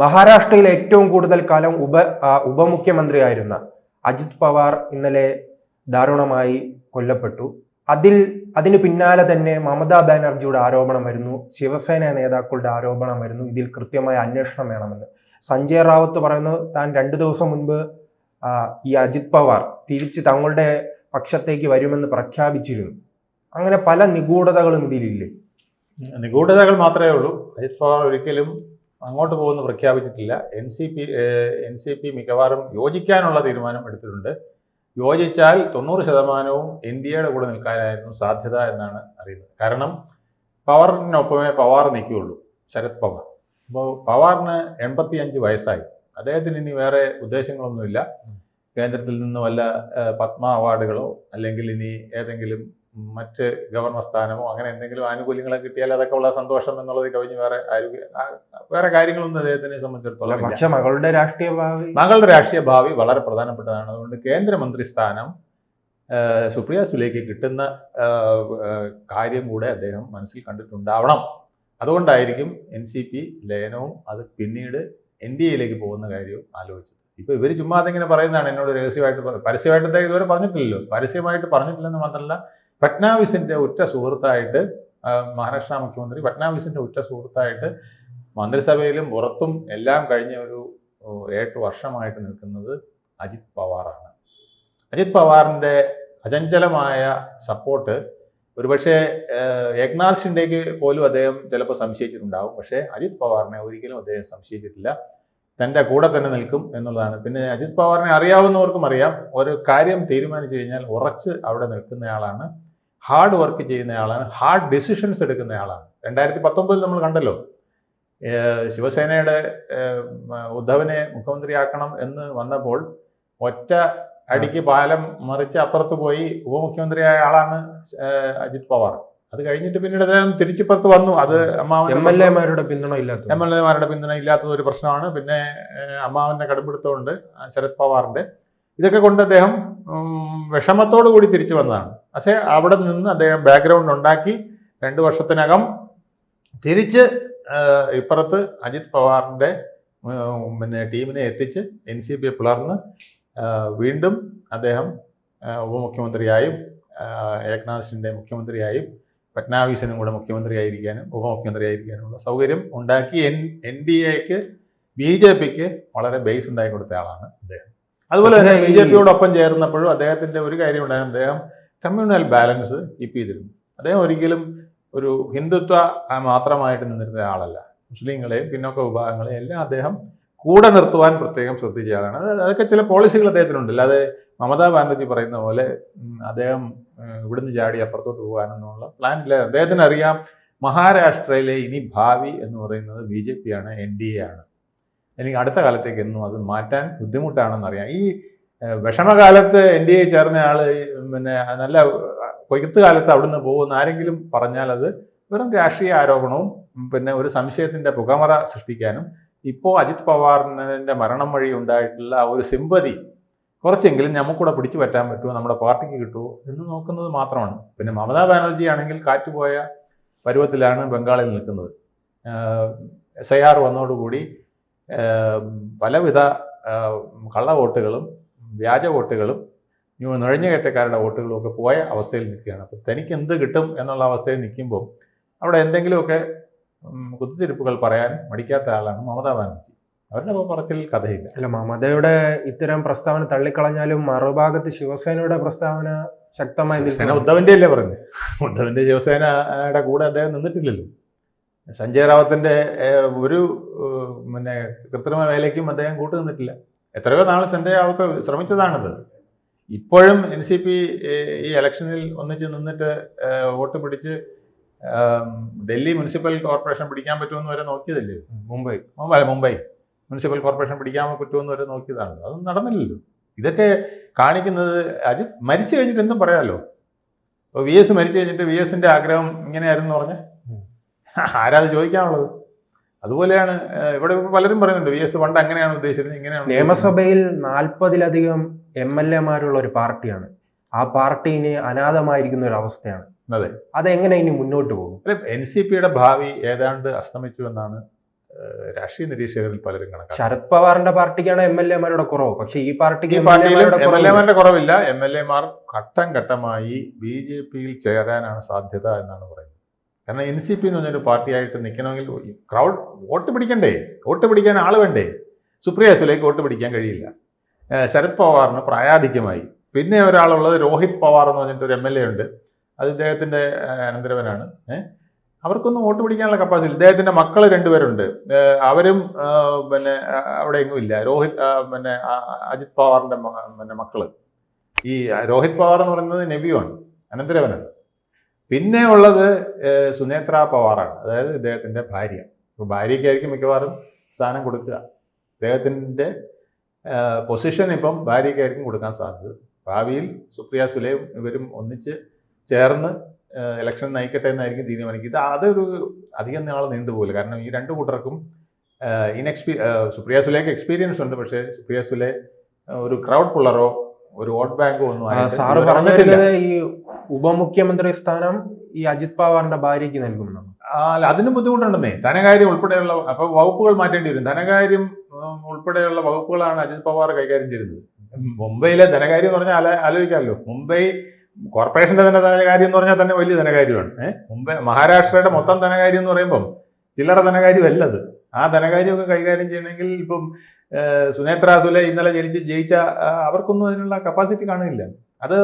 മഹാരാഷ്ട്രയിൽ ഏറ്റവും കൂടുതൽ കാലം ഉപ ഉപമുഖ്യമന്ത്രിയായിരുന്ന അജിത് പവാർ ഇന്നലെ ദാരുണമായി കൊല്ലപ്പെട്ടു. അതിൽ അതിന് പിന്നാലെ തന്നെ മമതാ ബാനർജിയുടെ ആരോപണം വരുന്നു ശിവസേന നേതാക്കളുടെ ആരോപണം വരുന്നു ഇതിൽ കൃത്യമായ അന്വേഷണം വേണമെന്ന്. സഞ്ജയ് റാവത്ത് പറയുന്നു താൻ രണ്ടു ദിവസം മുൻപ് ഈ അജിത് പവാർ തിരിച്ച് തങ്ങളുടെ പക്ഷത്തേക്ക് വരുമെന്ന് പ്രഖ്യാപിച്ചിരുന്നു. അങ്ങനെ പല നിഗൂഢതകളും ഇതിലില്ലേ? നിഗൂഢതകൾ മാത്രമേ ഉള്ളൂ. അജിത് പവാർ ഒരിക്കലും അങ്ങോട്ട് പോകുമെന്ന് പ്രഖ്യാപിച്ചിട്ടില്ല. N C P N C P മിക്കവാറും യോജിക്കാനുള്ള തീരുമാനം എടുത്തിട്ടുണ്ട്. യോജിച്ചാൽ തൊണ്ണൂറ് ശതമാനവും എൻ ഡി എയുടെ കൂടെ നിൽക്കാനായിരുന്നു സാധ്യത എന്നാണ് അറിയുന്നത്. കാരണം പവറിനൊപ്പമേ പവാർ നിൽക്കുകയുള്ളൂ ശരത് പവാർ. അപ്പോൾ പവാറിന് എൺപത്തി അഞ്ച് വയസ്സായി. അദ്ദേഹത്തിന് ഇനി വേറെ ഉദ്ദേശങ്ങളൊന്നുമില്ല. കേന്ദ്രത്തിൽ നിന്ന് വല്ല പത്മ അവാർഡുകളോ അല്ലെങ്കിൽ ഇനി ഏതെങ്കിലും മറ്റ് ഗവർണർ സ്ഥാനമോ അങ്ങനെ എന്തെങ്കിലും ആനുകൂല്യങ്ങളെ കിട്ടിയാൽ അതൊക്കെ ഉള്ള സന്തോഷം എന്നുള്ളത് കവിഞ്ഞ് വേറെ വേറെ കാര്യങ്ങളൊന്നും അദ്ദേഹത്തിനെ സംബന്ധിച്ചിടത്തോളം. പക്ഷെ മകളുടെ രാഷ്ട്രീയ ഭാവി മകളുടെ രാഷ്ട്രീയ ഭാവി വളരെ പ്രധാനപ്പെട്ടതാണ്. അതുകൊണ്ട് കേന്ദ്രമന്ത്രി സ്ഥാനം സുപ്രിയ സുലേക്ക് കിട്ടുന്ന കാര്യം കൂടെ അദ്ദേഹം മനസ്സിൽ കണ്ടിട്ടുണ്ടാവണം. അതുകൊണ്ടായിരിക്കും എൻ സി പി ലയനവും അത് പിന്നീട് എൻ ഡി എയിലേക്ക് പോകുന്ന കാര്യവും ആലോചിച്ചത്. ഇപ്പോൾ ഇവർ ചുമ്മാ അതിങ്ങനെ പറയുന്നതാണ് എന്നോട് രഹസ്യമായിട്ട് പരസ്യമായിട്ട് അദ്ദേഹം ഇതുവരെ പറഞ്ഞിട്ടില്ലല്ലോ. പരസ്യമായിട്ട് പറഞ്ഞിട്ടില്ലെന്ന് മാത്രമല്ല ഫട്നാവിസിന്റെ ഉറ്റ സുഹൃത്തായിട്ട് മഹാരാഷ്ട്ര മുഖ്യമന്ത്രി ഫട്നാവിസിന്റെ ഉറ്റ സുഹൃത്തായിട്ട് മന്ത്രിസഭയിലും പുറത്തും എല്ലാം കഴിഞ്ഞ ഒരു ഏട്ട് വർഷമായിട്ട് നിൽക്കുന്നത് അജിത് പവാറാണ്. അജിത് പവാറിന്റെ അചഞ്ചലമായ സപ്പോർട്ട് ഒരുപക്ഷെ ഏക്നാഥ് ഷിൻഡേക്ക് പോലും അദ്ദേഹം ചിലപ്പോൾ സംശയിച്ചിട്ടുണ്ടാവും. പക്ഷേ അജിത് പവാറിനെ ഒരിക്കലും അദ്ദേഹം സംശയിച്ചിട്ടില്ല. തന്റെ കൂടെ തന്നെ നിൽക്കും എന്നുള്ളതാണ്. പിന്നെ അജിത് പവാറിനെ അറിയാവുന്നവർക്കും അറിയാം. ഒരു കാര്യം തീരുമാനിച്ചു കഴിഞ്ഞാൽ ഉറച്ച് അവിടെ നിൽക്കുന്നയാളാണ് ഹാർഡ് വർക്ക് ചെയ്യുന്നയാളാണ് ഹാർഡ് ഡിസിഷൻസ് എടുക്കുന്നയാളാണ്. രണ്ടായിരത്തി പത്തൊമ്പതിൽ നമ്മൾ കണ്ടല്ലോ ശിവസേനയുടെ ഉദ്ധവനെ മുഖ്യമന്ത്രിയാക്കണം എന്ന് വന്നപ്പോൾ ഒറ്റ അടിക്ക് പാലം മറിച്ച് അപ്പുറത്ത് പോയി ഉപമുഖ്യമന്ത്രിയായ ആളാണ് അജിത് പവാർ. അത് കഴിഞ്ഞിട്ട് പിന്നീട് അദ്ദേഹം തിരിച്ചിപ്പുറത്ത് വന്നു. അത് അമ്മാവന്റെ എം എൽ എമാരുടെ പിന്തുണ ഇല്ലാത്ത എം എൽ എമാരുടെ പിന്തുണ ഇല്ലാത്തത് ഒരു പ്രശ്നമാണ്. പിന്നെ അമ്മാവന്റെ കടുംപിടുത്തമുണ്ട് ശരത് പവാറിന്റെ. ഇതൊക്കെ കൊണ്ട് അദ്ദേഹം വിഷമത്തോടു കൂടി തിരിച്ചു വന്നതാണ്. പക്ഷേ അവിടെ നിന്ന് അദ്ദേഹം ബാക്ക്ഗ്രൗണ്ട് ഉണ്ടാക്കി രണ്ട് വർഷത്തിനകം തിരിച്ച് ഇപ്പുറത്ത് അജിത് പവാറിന്റെ പിന്നെ ടീമിനെ എത്തിച്ച് എൻ സി പി പിളർന്ന് വീണ്ടും അദ്ദേഹം ഉപമുഖ്യമന്ത്രിയായും ഏകനാഥ് ഷിൻഡെ മുഖ്യമന്ത്രിയായും ഫട്നാവിസിനും കൂടെ മുഖ്യമന്ത്രിയായിരിക്കാനും ഉപമുഖ്യമന്ത്രിയായിരിക്കാനുമുള്ള സൗകര്യം ഉണ്ടാക്കി എൻ എൻ ഡി എക്ക് ബി ജെ പിക്ക് വളരെ ബേസ് ഉണ്ടാക്കി കൊടുത്ത ആളാണ് അദ്ദേഹം. അതുപോലെ തന്നെ ബി ജെ പിയോടൊപ്പം ചേർന്നപ്പോഴും അദ്ദേഹത്തിന്റെ ഒരു കാര്യം ഉണ്ടായിരുന്നു. അദ്ദേഹം കമ്മ്യൂണൽ ബാലൻസ് കീപ്പ് ചെയ്തിരുന്നു. അദ്ദേഹം ഒരിക്കലും ഒരു ഹിന്ദുത്വ മാത്രമായിട്ട് നിന്നിരുന്ന ആളല്ല. മുസ്ലിങ്ങളെയും പിന്നോക്ക വിഭാഗങ്ങളെയും എല്ലാം അദ്ദേഹം കൂടെ നിർത്തുവാൻ പ്രത്യേകം ശ്രദ്ധിച്ച ആളാണ്. അതൊക്കെ ചില പോളിസികൾ അദ്ദേഹത്തിനുണ്ട് അല്ലാതെ മമതാ ബാനർജി പറയുന്ന പോലെ അദ്ദേഹം ഇവിടുന്ന് ചാടി അപ്പുറത്തോട്ട് പോകാനെന്നുള്ള പ്ലാൻ ഇല്ല അദ്ദേഹത്തിന് അറിയാം മഹാരാഷ്ട്രയിലെ ഇനി ഭാവി എന്ന് പറയുന്നത് ബി ജെ പി ആണ് എൻ ഡി എ ആണ്. എനിക്ക് അടുത്ത കാലത്തേക്ക് എന്നും അത് മാറ്റാൻ ബുദ്ധിമുട്ടാണെന്നറിയാം. ഈ വിഷമകാലത്ത് എൻ ഡി എ ചേർന്ന ആൾ പിന്നെ നല്ല കൊയ്ത്ത് കാലത്ത് അവിടുന്ന് പോകുന്ന ആരെങ്കിലും പറഞ്ഞാൽ അത് വെറും രാഷ്ട്രീയ ആരോപണവും പിന്നെ ഒരു സംശയത്തിന്റെ പുകമറ സൃഷ്ടിക്കാനും ഇപ്പോൾ അജിത് പവാറിന്റെ മരണം വഴി ഉണ്ടായിട്ടുള്ള ആ ഒരു സിമ്പതി കുറച്ചെങ്കിലും നമുക്കൂടെ പിടിച്ചു പറ്റാൻ പറ്റുമോ? നമ്മുടെ പാർട്ടിക്ക് കിട്ടുമോ? എന്ന് നോക്കുന്നത് മാത്രമാണ്. പിന്നെ മമതാ ബാനർജി ആണെങ്കിൽ കാറ്റുപോയ പരുവത്തിലാണ് ബംഗാളിൽ നിൽക്കുന്നത്. എസ് ഐ ആർ വന്നതോടുകൂടി പലവിധ കള്ളവോട്ടുകളും കള്ള വോട്ടുകളും വ്യാജ വോട്ടുകളും നുഴഞ്ഞുകയറ്റക്കാരുടെ വോട്ടുകളും ഒക്കെ പോയ അവസ്ഥയിൽ നിൽക്കുകയാണ്. അപ്പോൾ തനിക്ക് എന്ത് കിട്ടും എന്നുള്ള അവസ്ഥയിൽ നിൽക്കുമ്പോൾ അവിടെ എന്തെങ്കിലുമൊക്കെ കുത്തിത്തിരിപ്പുകൾ പറയാൻ മടിക്കാത്ത ആളാണ് മമതാ ബാനർജി. അവരുടെ പറച്ചിൽ കഥയില്ല. അല്ല മമതയുടെ ഇത്തരം പ്രസ്താവന തള്ളിക്കളഞ്ഞാലും മറുഭാഗത്ത് ശിവസേനയുടെ പ്രസ്താവന ശക്തമായി ശിവസേന ഉദ്ധവിന്റെ അല്ലേ പറഞ്ഞു? ഉദ്ധവിന്റെ ശിവസേനയുടെ കൂടെ അദ്ദേഹം നിന്നിട്ടില്ലല്ലോ. സഞ്ജയ് റാവത്തിന്റെ ഒരു പിന്നെ കൃത്രിമ വേലയ്ക്കും അദ്ദേഹം കൂട്ടു നിന്നിട്ടില്ല. എത്രയോ നാൾ സഞ്ജയ് ശ്രമിച്ചതാണത്. ഇപ്പോഴും എൻ സി പി ഈ ഇലക്ഷനിൽ ഒന്നിച്ച് നിന്നിട്ട് വോട്ട് പിടിച്ച് ഡൽഹി മുനിസിപ്പൽ കോർപ്പറേഷൻ പിടിക്കാൻ പറ്റുമെന്ന് വരെ നോക്കിയതല്ലേ? മുംബൈ. മുംബൈ മുംബൈ. മുനിസിപ്പൽ കോർപ്പറേഷൻ പിടിക്കാൻ പറ്റുമെന്ന് വരെ നോക്കിയതാണ്. അതൊന്നും നടന്നില്ലല്ലോ. ഇതൊക്കെ കാണിക്കുന്നത് അജിത് മരിച്ചു കഴിഞ്ഞിട്ട് എന്തും പറയാമല്ലോ ഇപ്പോൾ വി എസ് മരിച്ചു കഴിഞ്ഞിട്ട് വി എസിന്റെ ആഗ്രഹം ഇങ്ങനെയായിരുന്നു പറഞ്ഞ്. ആരാത് ചോദിക്കാനുള്ളത്? അതുപോലെയാണ് ഇവിടെ പലരും പറയുന്നുണ്ട് വി എസ് പണ്ട് അങ്ങനെയാണ് ഉദ്ദേശിച്ചത് ഇങ്ങനെയാണ്. നിയമസഭയിൽ നാൽപ്പതിലധികം എം എൽ എമാരുള്ള ഒരു പാർട്ടിയാണ്. ആ പാർട്ടി ഇനി അനാഥമായിരിക്കുന്ന ഒരു അവസ്ഥയാണ്. അതെ. അതെങ്ങനെ ഇനി മുന്നോട്ട് പോകും? അല്ലെ എൻ സി പിയുടെ ഭാവി ഏതാണ്ട് അസ്തമിച്ചു എന്നാണ് രാഷ്ട്രീയ നിരീക്ഷകരിൽ പലരും കണക്കാക്കുന്നത്. ശരത് പവാറിന്റെ പാർട്ടിക്കാണ് എം എൽ എമാരുടെ കുറവ്. പക്ഷെ ഈ പാർട്ടിക്ക് എം എൽ. എമാരുടെ കുറവില്ല. എം എൽ എമാർ ഘട്ടം ഘട്ടമായി ബി ജെ പിയിൽ ചേരാനാണ് സാധ്യത എന്നാണ് പറയുന്നത്. കാരണം എൻ സി പി എന്ന് പറഞ്ഞൊരു പാർട്ടിയായിട്ട് നിൽക്കണമെങ്കിൽ ക്രൗഡ് വോട്ട് പിടിക്കണ്ടേ? വോട്ട് പിടിക്കാൻ ആൾ വേണ്ടേ? സുപ്രിയ സുലേക്ക് വോട്ട് പിടിക്കാൻ കഴിയില്ല. ശരത് പവാറിന് പ്രായാധിക്യമായി. പിന്നെ ഒരാളുള്ളത് രോഹിത് പവാർ എന്ന് പറഞ്ഞിട്ട് ഒരു എം എൽ എ ഉണ്ട്. അത് ഇദ്ദേഹത്തിന്റെ അനന്തരവനാണ്. അവർക്കൊന്നും വോട്ട് പിടിക്കാനുള്ള കപ്പാസിറ്റി ഇദ്ദേഹത്തിന്റെ മക്കൾ രണ്ടുപേരുണ്ട്. അവരും പിന്നെ അവിടെ എങ്ങും ഇല്ല. രോഹിത് പിന്നെ അജിത് പവാറിന്റെ പിന്നെ മക്കൾ ഈ രോഹിത് പവാർ എന്ന് പറയുന്നത് നെബിയുമാണ് അനന്തരവനാണ്. പിന്നെ ഉള്ളത് സുനേത്ര പവാറാണ്. അതായത് ഇദ്ദേഹത്തിന്റെ ഭാര്യ. അപ്പോൾ ഭാര്യയ്ക്കായിരിക്കും മിക്കവാറും സ്ഥാനം കൊടുക്കുക. അദ്ദേഹത്തിന്റെ പൊസിഷൻ ഇപ്പം ഭാര്യയ്ക്കായിരിക്കും കൊടുക്കാൻ സാധ്യത. ഭാവിയിൽ സുപ്രിയ സുലേം ഇവരും ഒന്നിച്ച് ചേർന്ന് ഇലക്ഷൻ നയിക്കട്ടെ എന്നായിരിക്കും തീരുമാനിക്കുക. ഇത് അതൊരു അധികം നാൾ നീണ്ടുപോകില്ല കാരണം ഈ രണ്ട് കൂട്ടർക്കും ഇൻഎക്സ്പീ സുപ്രിയ സുലേക്ക് എക്സ്പീരിയൻസ് ഉണ്ട്. പക്ഷേ സുപ്രിയ സുലേ ഒരു ക്രൗഡ് പുള്ളറോ ഒരു വോട്ട് ബാങ്കോ ഒന്നും സാറ് പറഞ്ഞിട്ടില്ല പറഞ്ഞു ഈ ഉപമുഖ്യമന്ത്രി സ്ഥാനം ഈ അജിത് പവാറിന്റെ ഭാര്യയ്ക്ക് നൽകുമെന്നാണ് അല്ല അതിന് ബുദ്ധിമുട്ടുണ്ടെന്നേ. ധനകാര്യം ഉൾപ്പെടെയുള്ള അപ്പൊ വകുപ്പുകൾ മാറ്റേണ്ടി വരും. ധനകാര്യം ഉൾപ്പെടെയുള്ള വകുപ്പുകളാണ് അജിത് പവാർ കൈകാര്യം ചെയ്യുന്നത് മുംബൈയിലെ ധനകാര്യം എന്ന് പറഞ്ഞാൽ ആല- ആലോചിക്കാമല്ലോ. മുംബൈ കോർപ്പറേഷന്റെ തന്നെ ധനകാര്യം എന്ന് പറഞ്ഞാൽ തന്നെ വലിയ ധനകാര്യമാണ്. മുംബൈ മഹാരാഷ്ട്രയുടെ മൊത്തം ധനകാര്യം എന്ന് പറയുമ്പം ചില്ലറ ധനകാര്യം അല്ലത് ആ ധനകാര്യമൊക്കെ കൈകാര്യം ചെയ്യണമെങ്കിൽ ഇപ്പം സുനേത്ര സുലെ ഇന്നലെ ജനിച്ച് ജയിച്ച അവർക്കൊന്നും അതിനുള്ള കപ്പാസിറ്റി കാണുന്നില്ല അത്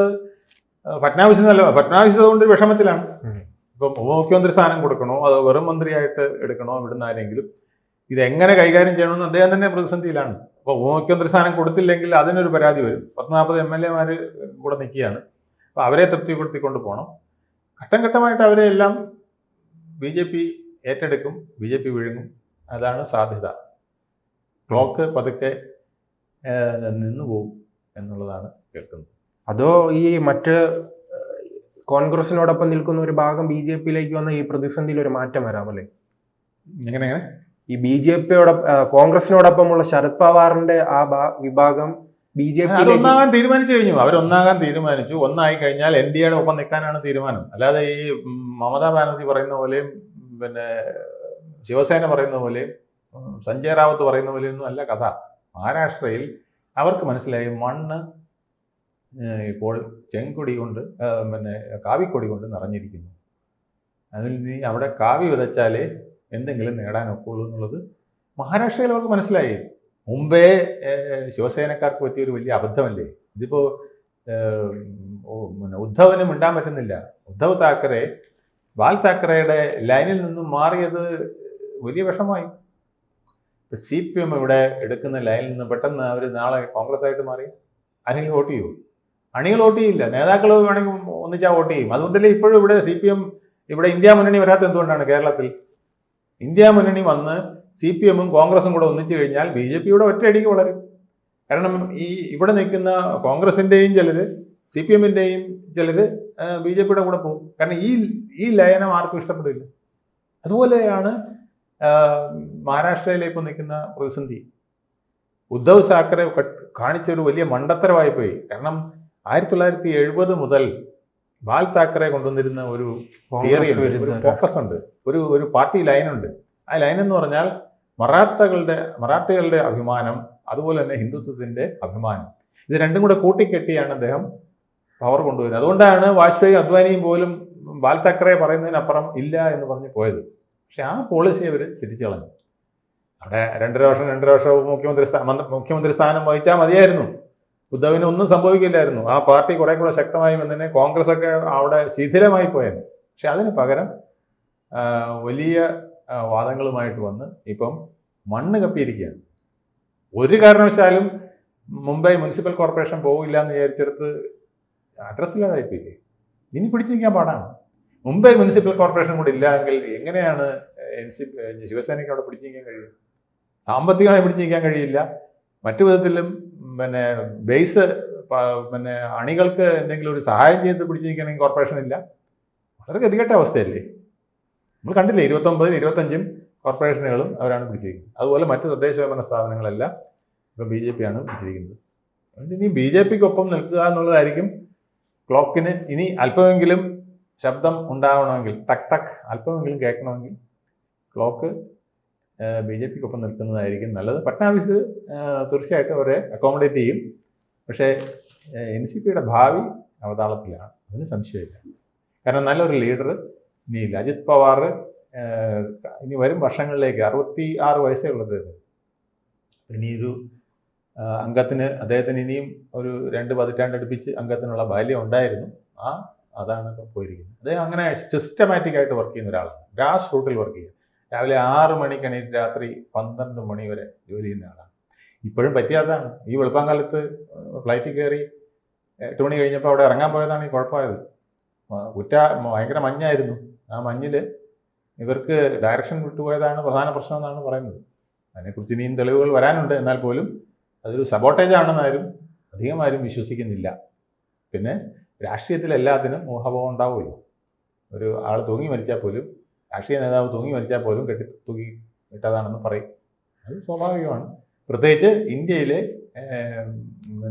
ഫട്നാവിസ് നല്ല ഫട്നാവിസ് അതുകൊണ്ട് വിഷമത്തിലാണ്. ഇപ്പം ഉപമുഖ്യമന്ത്രി സ്ഥാനം കൊടുക്കണോ അതോ വെറും മന്ത്രിയായിട്ട് എടുക്കണോ ഇവിടുന്ന് ആരെങ്കിലും? ഇത് എങ്ങനെ കൈകാര്യം ചെയ്യണമെന്ന് അദ്ദേഹം തന്നെ പ്രതിസന്ധിയിലാണ്. അപ്പോൾ ഉപമുഖ്യമന്ത്രി സ്ഥാനം കൊടുത്തില്ലെങ്കിൽ അതിനൊരു പരാതി വരും. പത്ത് നാൽപ്പത് എം എൽ എമാർ കൂടെ നിൽക്കുകയാണ്. അപ്പോൾ അവരെ തൃപ്തിപ്പെടുത്തിക്കൊണ്ട് പോകണം. ഘട്ടം ഘട്ടമായിട്ട് അവരെ എല്ലാം ബി ജെ പി ഏറ്റെടുക്കും ബി ജെ പി വിഴുങ്ങും. അതാണ് സാധ്യത. ക്ലോക്ക് പതുക്കെ നിന്നു പോകും എന്നുള്ളതാണ് കേൾക്കുന്നത്. അതോ ഈ മറ്റ് കോൺഗ്രസിനോടൊപ്പം നിൽക്കുന്ന ഒരു ഭാഗം ബി ജെ പിയിലേക്ക് വന്ന ഈ പ്രതിസന്ധിയിൽ ഒരു മാറ്റം വരാമല്ലേ? എങ്ങനെ എങ്ങനെ? ഈ ബി ജെ പിയോട് കോൺഗ്രസിനോടൊപ്പമുള്ള ശരത് പവാറിന്റെ ആ വിഭാഗം ബി ജെ പി ഒന്നാകാൻ തീരുമാനിച്ചു കഴിഞ്ഞു. അവരൊന്നാകാൻ തീരുമാനിച്ചു. ഒന്നായി കഴിഞ്ഞാൽ എൻ ഡി എയുടെ ഒപ്പം നിൽക്കാനാണ് തീരുമാനം. അല്ലാതെ ഈ മമതാ ബാനർജി പറയുന്ന പോലെയും പിന്നെ ശിവസേന പറയുന്ന പോലെയും സഞ്ജയ് റാവത്ത് പറയുന്ന പോലെയൊന്നും അല്ല കഥ. മഹാരാഷ്ട്രയിൽ അവർക്ക് മനസ്സിലായി മണ്ണ് ഇപ്പോൾ ചെങ്കൊടി കൊണ്ട് പിന്നെ കാവിക്കൊടി കൊണ്ട് നിറഞ്ഞിരിക്കുന്നു. അതിൽ നീ അവിടെ കാവി വിതച്ചാലേ എന്തെങ്കിലും നേടാൻ ഒക്കുള്ളൂ എന്നുള്ളത് മഹാരാഷ്ട്രയിൽ അവർക്ക് മനസ്സിലായി. മുമ്പേ ശിവസേനക്കാർക്ക് പറ്റിയൊരു വലിയ അബദ്ധമല്ലേ? ഇതിപ്പോൾ പിന്നെ ഉദ്ധവന് മിണ്ടാൻ പറ്റുന്നില്ല. ഉദ്ധവ് താക്കറെ ബാൽ താക്കറയുടെ ലൈനിൽ നിന്നും മാറിയത് വലിയ വിഷമായി സി പി എം ഇവിടെ എടുക്കുന്ന ലൈനിൽ നിന്ന് പെട്ടെന്ന് അവർ നാളെ കോൺഗ്രസ് ആയിട്ട് മാറി. അല്ലെങ്കിൽ വോട്ട് ചെയ്യൂ അണികൾ വോട്ട് ചെയ്യില്ല. നേതാക്കൾ വേണമെങ്കിൽ ഒന്നിച്ചാൽ വോട്ട് ചെയ്യും. അതുകൊണ്ടല്ലേ ഇപ്പോഴും ഇവിടെ സി പി എം ഇവിടെ ഇന്ത്യ മുന്നണി വരാത്ത എന്തുകൊണ്ടാണ് കേരളത്തിൽ? ഇന്ത്യ മുന്നണി വന്ന് സി പി എമ്മും കോൺഗ്രസും കൂടെ ഒന്നിച്ചു കഴിഞ്ഞാൽ ബി ജെ പിയുടെ ഒറ്റയടിക്ക് വളരും. കാരണം ഈ ഇവിടെ നിൽക്കുന്ന കോൺഗ്രസിന്റെയും ചിലർ സി പി എമ്മിന്റെയും ചിലർ ബി ജെ പിയുടെ കൂടെ പോകും. കാരണം ഈ ഈ ലയനം ആർക്കും ഇഷ്ടപ്പെടില്ല. അതുപോലെയാണ് മഹാരാഷ്ട്രയിലെ ഇപ്പോൾ നിൽക്കുന്ന പ്രതിസന്ധി. ഉദ്ധവ് താക്കറെ കാണിച്ചൊരു വലിയ മണ്ടത്തരമായി പോയി. കാരണം ആയിരത്തി തൊള്ളായിരത്തി എഴുപത് മുതൽ ബാൽ താക്കറെ കൊണ്ടുവന്നിരുന്ന ഒരു തിയറി ഫോക്കസ് ഉണ്ട് ഒരു ഒരു പാർട്ടി ലൈനുണ്ട് ആ ലൈൻ എന്ന് പറഞ്ഞാൽ മറാത്തകളുടെ മറാഠികളുടെ അഭിമാനം അതുപോലെ തന്നെ ഹിന്ദുത്വത്തിന്റെ അഭിമാനം. ഇത് രണ്ടും കൂടെ കൂട്ടിക്കെട്ടിയാണ് അദ്ദേഹം പവർ കൊണ്ടുവരുന്നത്. അതുകൊണ്ടാണ് വാജ്പേയി അദ്വാനിയും പോലും ബാൽ താക്കറെ പറയുന്നതിനപ്പുറം ഇല്ല എന്ന് പറഞ്ഞ് പോയത്. പക്ഷെ ആ പോളിസി അവർ തിരിച്ചു കളഞ്ഞു അവിടെ രണ്ടര വർഷം രണ്ടര വർഷം മുഖ്യമന്ത്രി സ്ഥാനം മുഖ്യമന്ത്രി സ്ഥാനം വഹിച്ചാൽ മതിയായിരുന്നു. ഉദ്ധവിന് ഒന്നും സംഭവിക്കില്ലായിരുന്നു. ആ പാർട്ടി കുറെ കൂടെ ശക്തമായി വന്നതിന് കോൺഗ്രസ് ഒക്കെ അവിടെ ശിഥിലമായി പോയത്. പക്ഷെ അതിന് പകരം വലിയ വാദങ്ങളുമായിട്ട് വന്ന് ഇപ്പം മണ്ണ് കപ്പിയിരിക്കുകയാണ്. ഒരു കാരണവശാലും മുംബൈ മുനിസിപ്പൽ കോർപ്പറേഷൻ പോകില്ല എന്ന് വിചാരിച്ചെടുത്ത് അഡ്രസ് ഇല്ലാതായിപ്പോയില്ലേ? ഇനി പിടിച്ചിരിക്കാൻ പാടാണ്. മുംബൈ മുനിസിപ്പൽ കോർപ്പറേഷൻ കൂടെ ഇല്ലെങ്കിൽ എങ്ങനെയാണ് എൻ സി ശിവസേനയ്ക്ക് അവിടെ പിടിച്ചിരിക്കാൻ കഴിയും സാമ്പത്തികമായി പിടിച്ചിരിക്കാൻ കഴിയില്ല. മറ്റു വിധത്തിലും പിന്നെ ബേസ് പിന്നെ അണികൾക്ക് എന്തെങ്കിലും ഒരു സഹായം ചെയ്ത് പിടിച്ചിരിക്കണമെങ്കിൽ കോർപ്പറേഷൻ ഇല്ല. വളരെ ഗതികെട്ട അവസ്ഥയല്ലേ? നമ്മൾ കണ്ടില്ലേ ഇരുപത്തൊമ്പതിൽ ഇരുപത്തഞ്ചും കോർപ്പറേഷനുകളും അവരാണ് പിടിച്ചിരിക്കുന്നത്. അതുപോലെ മറ്റ് തദ്ദേശ ഭരണ സ്ഥാപനങ്ങളെല്ലാം ഇപ്പം ബി ജെ പി ആണ് പിടിച്ചിരിക്കുന്നത്. അതുകൊണ്ട് ഇനി ബി ജെ പിക്ക് ഒപ്പം നിൽക്കുക എന്നുള്ളതായിരിക്കും ക്ലോക്കിന് ഇനി അല്പമെങ്കിലും ശബ്ദം ഉണ്ടാവണമെങ്കിൽ ടക്ക് ടക്ക് അല്പമെങ്കിലും കേൾക്കണമെങ്കിൽ ക്ലോക്ക് ബി ജെ പിക്കൊപ്പം നിൽക്കുന്നതായിരിക്കും നല്ലത്. ഫട്നാവിസ് തീർച്ചയായിട്ടും അവരെ അക്കോമഡേറ്റ് ചെയ്യും. പക്ഷേ എൻ സി പിയുടെ ഭാവി അവതാളത്തിലാണ്. അതിന് സംശയമില്ല. കാരണം നല്ലൊരു ലീഡർ ഇനി അജിത് പവാർ ഇനി വരും വർഷങ്ങളിലേക്ക് അറുപത്തി ആറ് വയസ്സേ ഉള്ളത് ഇനിയൊരു അംഗത്തിന് അദ്ദേഹത്തിന് ഇനിയും ഒരു രണ്ട് പതിറ്റാണ്ട് അടുപ്പിച്ച് അംഗത്തിനുള്ള ബാല്യം ഉണ്ടായിരുന്നു. ആ അതാണ് പോയിരിക്കുന്നത്. അദ്ദേഹം അങ്ങനെ സിസ്റ്റമാറ്റിക്കായിട്ട് വർക്ക് ചെയ്യുന്ന ഒരാളാണ്. ഗ്രാസ് റൂട്ടിൽ വർക്ക് ചെയ്യുക രാവിലെ ആറ് മണിക്ക് എണീറ്റ് രാത്രി പന്ത്രണ്ട് മണി വരെ ജോലി ചെയ്യുന്ന ആളാണ്. ഇപ്പോഴും പറ്റിയാതാണ് ഈ വെളുപ്പാങ്കാലത്ത് ഫ്ലൈറ്റിൽ കയറി എട്ട് മണി കഴിഞ്ഞപ്പോൾ അവിടെ ഇറങ്ങാൻ പോയതാണ് ഈ കുഴപ്പമായത്. കുറ്റ ഭയങ്കര മഞ്ഞായിരുന്നു. ആ മഞ്ഞിൽ ഇവർക്ക് ഡയറക്ഷൻ വിട്ടുപോയതാണ് പ്രധാന പ്രശ്നം എന്നാണ് പറയുന്നത്. അതിനെക്കുറിച്ച് ഇനിയും തെളിവുകൾ വരാനുണ്ട്. എന്നാൽ പോലും അതൊരു സബോട്ടേജ് ആണെന്നാരും അധികം ആരും വിശ്വസിക്കുന്നില്ല. പിന്നെ രാഷ്ട്രീയത്തിൽ എല്ലാത്തിനും ഊഹാപോഹം ഉണ്ടാവുമല്ലോ. ഒരു ആൾ തൂങ്ങി മരിച്ചാൽ പോലും രാഷ്ട്രീയ നേതാവ് തൂങ്ങി മരിച്ചാൽ പോലും കെട്ടി തൂങ്ങി ഇട്ടതാണെന്ന് പറയും. അത് സ്വാഭാവികമാണ്. പ്രത്യേകിച്ച് ഇന്ത്യയിലെ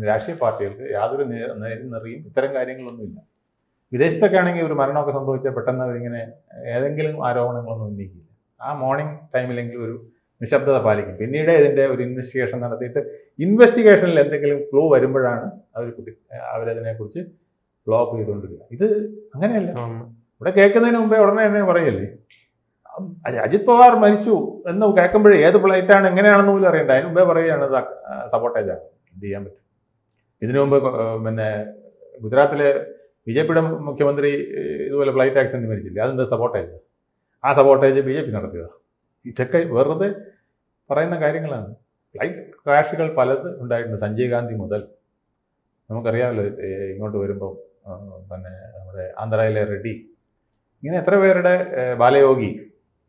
രാഷ്ട്രീയ പാർട്ടികൾക്ക് യാതൊരു നേരും നിറയും ഇത്തരം കാര്യങ്ങളൊന്നുമില്ല. വിദേശത്തൊക്കെ ആണെങ്കിൽ ഒരു മരണമൊക്കെ സംഭവിച്ചാൽ പെട്ടെന്ന് അവരിങ്ങനെ ഏതെങ്കിലും ആരോപണങ്ങളൊന്നും ഉന്നയിക്കില്ല. ആ മോർണിംഗ് ടൈമിലെങ്കിലും ഒരു നിശബ്ദത പാലിക്കും. പിന്നീട് ഇതിന്റെ ഒരു ഇൻവെസ്റ്റിഗേഷൻ നടത്തിയിട്ട് ഇൻവെസ്റ്റിഗേഷനിൽ എന്തെങ്കിലും ക്ലൂ വരുമ്പോഴാണ് അവർ കുട്ടി- അവരതിനെക്കുറിച്ച് ബ്ലോക്ക് ചെയ്തുകൊണ്ടിരിക്കുക. ഇത് അങ്ങനെയല്ല. ഇവിടെ കേൾക്കുന്നതിന് മുമ്പേ ഉടനെ തന്നെ പറയല്ലേ? അജിത് പവാർ മരിച്ചു എന്ന് കേൾക്കുമ്പോഴേ ഏത് ഫ്ലൈറ്റാണ് എങ്ങനെയാണെന്ന് പോലും അറിയണ്ട. അതിന് മുമ്പേ പറയുകയാണ് സപ്പോർട്ടേജ് ആണ്. എന്ത് ചെയ്യാൻ പറ്റും? ഇതിനു മുമ്പ് പിന്നെ ഗുജറാത്തിലെ ബി ജെ പിയുടെ മുഖ്യമന്ത്രി ഇതുപോലെ ഫ്ലൈറ്റ് ആക്സിഡന്റ് മരിച്ചില്ലേ? അതെന്താ സപ്പോർട്ടേജ് ആ? സപ്പോർട്ടേജ് ബി ജെ പി നടത്തിയതാണ് ഇതൊക്കെ വെറുതെ പറയുന്ന കാര്യങ്ങളാണ്. ഫ്ലൈറ്റ് ക്രാഷുകൾ പലത് ഉണ്ടായിട്ടുണ്ട്. സഞ്ജയ് ഗാന്ധി മുതൽ. നമുക്കറിയാമല്ലോ ഇങ്ങോട്ട് വരുമ്പോൾ പിന്നെ നമ്മുടെ ആന്ധ്രയിലെ റെഡ്ഡി ഇങ്ങനെ എത്ര പേരുടെ ബാലയോഗി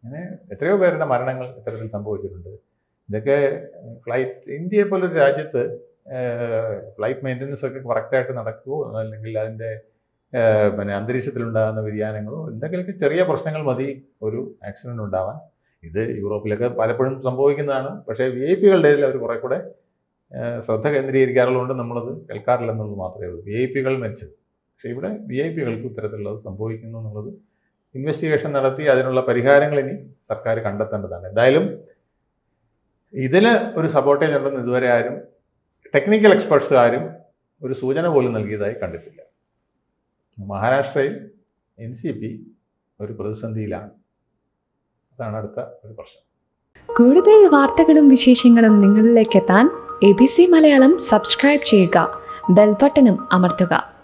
ഇങ്ങനെ എത്രയോ പേരുടെ മരണങ്ങൾ ഇത്തരത്തിൽ സംഭവിച്ചിട്ടുണ്ട്. ഇതൊക്കെ ഫ്ലൈറ്റ് ഇന്ത്യയെ പോലൊരു രാജ്യത്ത് ഫ്ലൈറ്റ് മെയിന്റനൻസ് ഒക്കെ കറക്റ്റായിട്ട് നടക്കുമോ അല്ലെങ്കിൽ അതിന്റെ പിന്നെ അന്തരീക്ഷത്തിലുണ്ടാകുന്ന വ്യതിയാനങ്ങളോ? എന്തെങ്കിലുമൊക്കെ ചെറിയ പ്രശ്നങ്ങൾ മതി ഒരു ആക്സിഡന്റ് ഉണ്ടാവാൻ. ഇത് യൂറോപ്പിലൊക്കെ പലപ്പോഴും സംഭവിക്കുന്നതാണ്. പക്ഷേ വി ഐ പികളുടെ ഇതിൽ അവർ കുറേ കൂടെ ശ്രദ്ധ കേന്ദ്രീകരിക്കാറുള്ളതുകൊണ്ട് നമ്മളത് കേൾക്കാറില്ലെന്നുള്ളത് മാത്രമേ ഉള്ളൂ. വി ഐ പികൾ മരിച്ചത് പക്ഷേ ഇവിടെ വി ഐ പികൾക്ക് ഇത്തരത്തിലുള്ളത് സംഭവിക്കുന്നു എന്നുള്ളത് ഇൻവെസ്റ്റിഗേഷൻ നടത്തി അതിനുള്ള പരിഹാരങ്ങൾ ഇനി സർക്കാർ കണ്ടെത്തേണ്ടതാണ്. എന്തായാലും ഇതിൽ ഒരു സപ്പോർട്ടേജ് ഉണ്ടെന്ന് ഇതുവരെ ആരും ടെക്നിക്കൽ എക്സ്പെർട്സ് ആരും ഒരു സൂചന പോലും നൽകിയതായി കണ്ടിട്ടില്ല. മഹാരാഷ്ട്രയിൽ എൻ സി പി ഒരു പ്രതിസന്ധിയിലാണ്. അതാണ് അടുത്ത ഒരു പ്രശ്നം. കൂടുതൽ വാർത്തകളും വിശേഷങ്ങളും നിങ്ങളിലേക്ക് എത്താൻ A B C Malayalam subscribe ചെയ്യുക. ബെൽബട്ടനും അമർത്തുക.